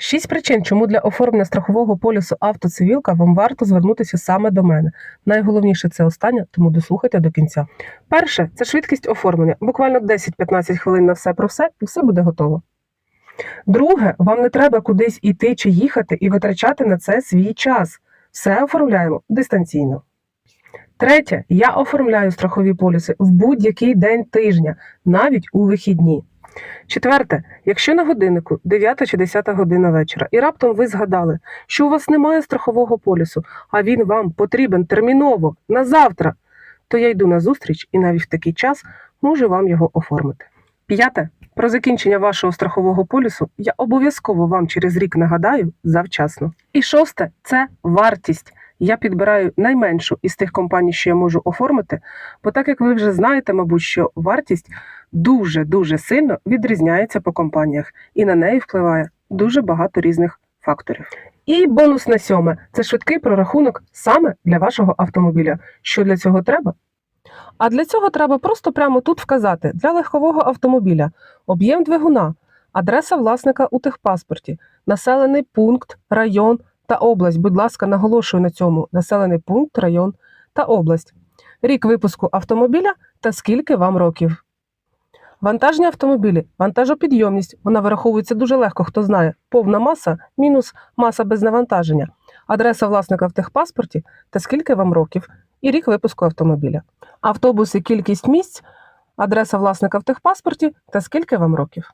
Шість причин, чому для оформлення страхового полісу автоцивілка вам варто звернутися саме до мене. Найголовніше це останнє, тому дослухайте до кінця. Перше це швидкість оформлення. Буквально 10-15 хвилин на все про все, і все буде готово. Друге, вам не треба кудись іти чи їхати і витрачати на це свій час. Все оформляємо дистанційно. Третє, я оформляю страхові поліси в будь-який день тижня, навіть у вихідні. Четверте, якщо на годиннику 9 чи 10 година вечора, і раптом ви згадали, що у вас немає страхового полісу, а він вам потрібен терміново на завтра, то я йду на зустріч і навіть в такий час можу вам його оформити. П'яте, про закінчення вашого страхового полісу я обов'язково вам через рік нагадаю завчасно. І шосте це вартість. Я підбираю найменшу із тих компаній, що я можу оформити, бо так як ви вже знаєте, мабуть, що вартість дуже дуже сильно відрізняється по компаніях, і на неї впливає дуже багато різних факторів. І бонус на сьоме це швидкий прорахунок саме для вашого автомобіля. Що для цього треба? А для цього треба просто прямо тут вказати для легкового автомобіля об'єм двигуна, адреса власника у техпаспорті, населений пункт, район та область. Будь ласка, наголошую на цьому населений пункт, район та область, рік випуску автомобіля та скільки вам років. Вантажні автомобілі, вантажопідйомність, вона вираховується дуже легко, хто знає. Повна маса мінус маса без навантаження, адреса власника в техпаспорті та скільки вам років, і рік випуску автомобіля. Автобуси, кількість місць, адреса власника в техпаспорті та скільки вам років.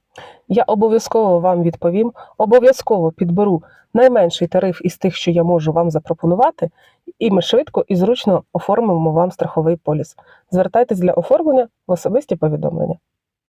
Я обов'язково вам відповім, обов'язково підберу найменший тариф із тих, що я можу вам запропонувати, і ми швидко і зручно оформимо вам страховий поліс. Звертайтесь для оформлення в особисті повідомлення.